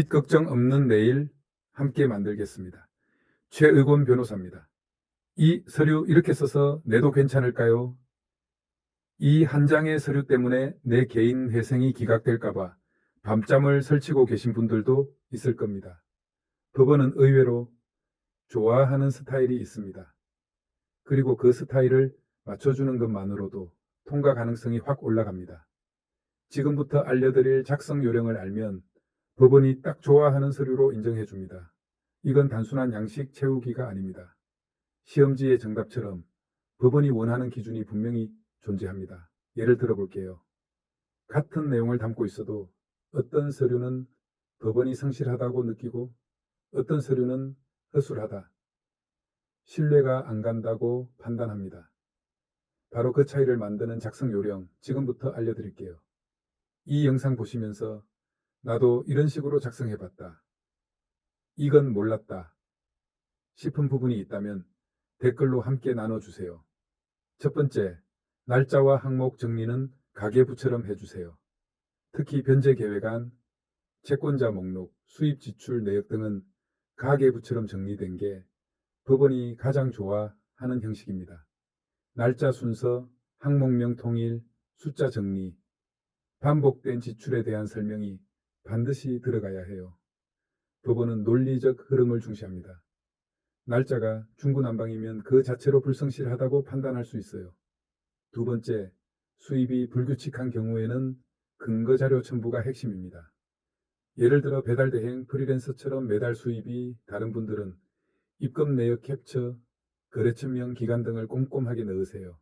빚 걱정 없는 내일 함께 만들겠습니다. 최의곤 변호사입니다. 이 서류 이렇게 써서 내도 괜찮을까요? 이 한 장의 서류 때문에 내 개인 회생이 기각될까봐 밤잠을 설치고 계신 분들도 있을 겁니다. 법원은 의외로 좋아하는 스타일이 있습니다. 그리고 그 스타일을 맞춰주는 것만으로도 통과 가능성이 확 올라갑니다. 지금부터 알려드릴 작성 요령을 알면 법원이 딱 좋아하는 서류로 인정해 줍니다. 이건 단순한 양식 채우기가 아닙니다. 시험지의 정답처럼 법원이 원하는 기준이 분명히 존재합니다. 예를 들어 볼게요. 같은 내용을 담고 있어도 어떤 서류는 법원이 성실하다고 느끼고 어떤 서류는 허술하다. 신뢰가 안 간다고 판단합니다. 바로 그 차이를 만드는 작성 요령 지금부터 알려드릴게요. 이 영상 보시면서 나도 이런 식으로 작성해 봤다. 이건 몰랐다. 싶은 부분이 있다면 댓글로 함께 나눠주세요. 첫 번째, 날짜와 항목 정리는 가계부처럼 해주세요. 특히 변제 계획안, 채권자 목록, 수입 지출 내역 등은 가계부처럼 정리된 게 법원이 가장 좋아하는 형식입니다. 날짜 순서, 항목명 통일, 숫자 정리, 반복된 지출에 대한 설명이 반드시 들어가야 해요. 법원은 논리적 흐름을 중시합니다. 날짜가 중구난방이면 그 자체로 불성실하다고 판단할 수 있어요. 두 번째, 수입이 불규칙한 경우에는 근거자료 첨부가 핵심입니다. 예를 들어 배달대행 프리랜서처럼 매달 수입이 다른 분들은 입금 내역 캡처, 거래처명 기간 등을 꼼꼼하게 넣으세요.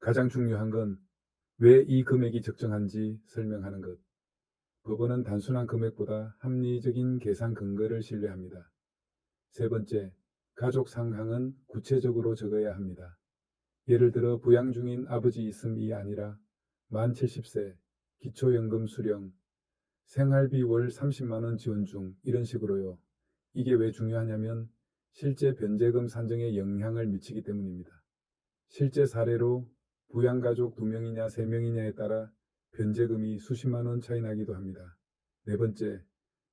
가장 중요한 건 왜 이 금액이 적정한지 설명하는 것. 법원은 단순한 금액보다 합리적인 계산 근거를 신뢰합니다. 세 번째, 가족 상황은 구체적으로 적어야 합니다. 예를 들어 부양 중인 아버지 있음이 아니라 만 70세, 기초연금 수령, 생활비 월 30만원 지원 중 이런 식으로요. 이게 왜 중요하냐면 실제 변제금 산정에 영향을 미치기 때문입니다. 실제 사례로 부양가족 2명이냐 3명이냐에 따라 변제금이 수십만 원 차이 나기도 합니다. 네 번째,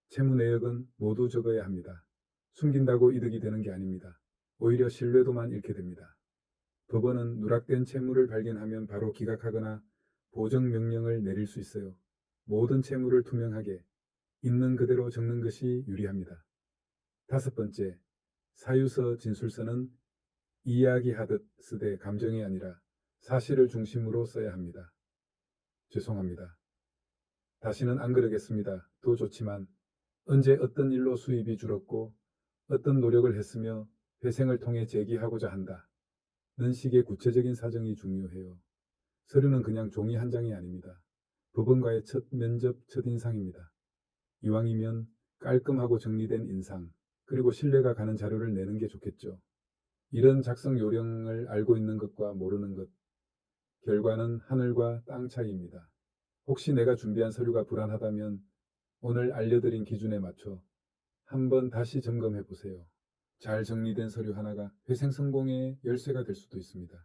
채무 내역은 모두 적어야 합니다. 숨긴다고 이득이 되는 게 아닙니다. 오히려 신뢰도만 잃게 됩니다. 법원은 누락된 채무를 발견하면 바로 기각하거나 보정 명령을 내릴 수 있어요. 모든 채무를 투명하게 있는 그대로 적는 것이 유리합니다. 다섯 번째, 사유서 진술서는 이야기하듯 쓰되 감정이 아니라 사실을 중심으로 써야 합니다. 죄송합니다. 다시는 안 그러겠습니다. 도 좋지만 언제 어떤 일로 수입이 줄었고 어떤 노력을 했으며 회생을 통해 재기하고자 한다. 는 식의 구체적인 사정이 중요해요. 서류는 그냥 종이 한 장이 아닙니다. 법원과의 첫 면접, 첫 인상입니다. 이왕이면 깔끔하고 정리된 인상, 그리고 신뢰가 가는 자료를 내는 게 좋겠죠. 이런 작성 요령을 알고 있는 것과 모르는 것, 결과는 하늘과 땅 차이입니다. 혹시 내가 준비한 서류가 불안하다면 오늘 알려드린 기준에 맞춰 한번 다시 점검해 보세요. 잘 정리된 서류 하나가 회생 성공의 열쇠가 될 수도 있습니다.